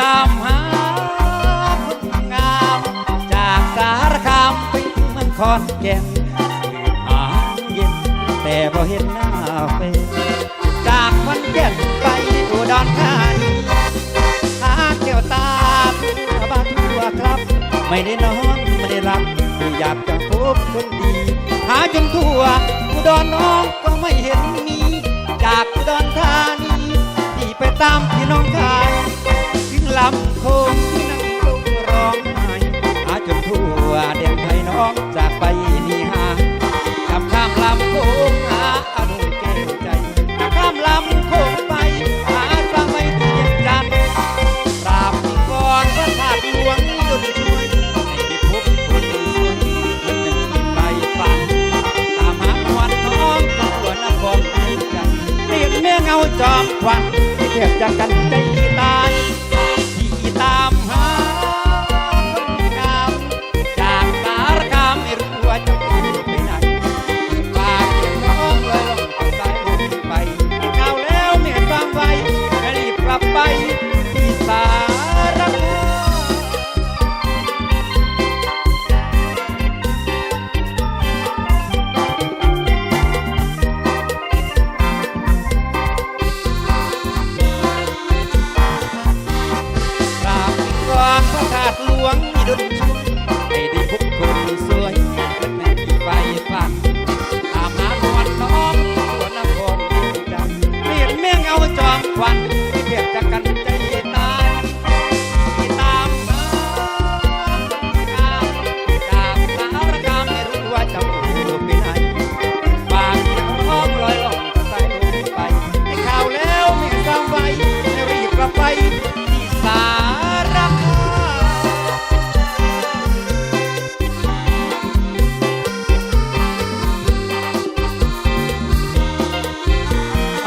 ตามหาคนงาม จากสารคามไปถึงเมืองคอนแก่นหาเย็น แต่พอเห็นหน้าเฟนจากคอนแก่นไปอุดรธานีหาเกี่ยวตาบ้านทั่วครับ ไม่ได้นอนไม่ได้รับอยากจะพบคนดี หาจนทั่วอุดรน้องก็ไม่เห็นมี จากอุดรธานีที่ไปตามพี่น้องชาย ลำโคงที่นั่งลงร้องไห้หาจนทั่วแดนไทยน้องจากไปนี่หาขับข้ามลำโคงหาอนุแก้วใจขับข้ามลำโคงไปหาสามัยเทียนจันทร์กราบก่อนพระธาตุหลวงดุจช่วยให้ได้พบคนสวยเหมือนหนึ่งไปฟังตามหาควันน้องตัวนครใจเรียกแม่เงาจอมควันเทียบจากกันใจานพระธาตุหลวงมีดนชุนให้ได้พบคนสวยแม่ไปฟังตามนาควันน้องตัวนครจันเรียนแม่งเอาจอมควันเทียบจากกัน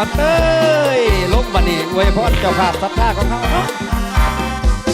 อันเต้ยลงบันนี้อวยพรเจ้าภาพศรัทธาของเขา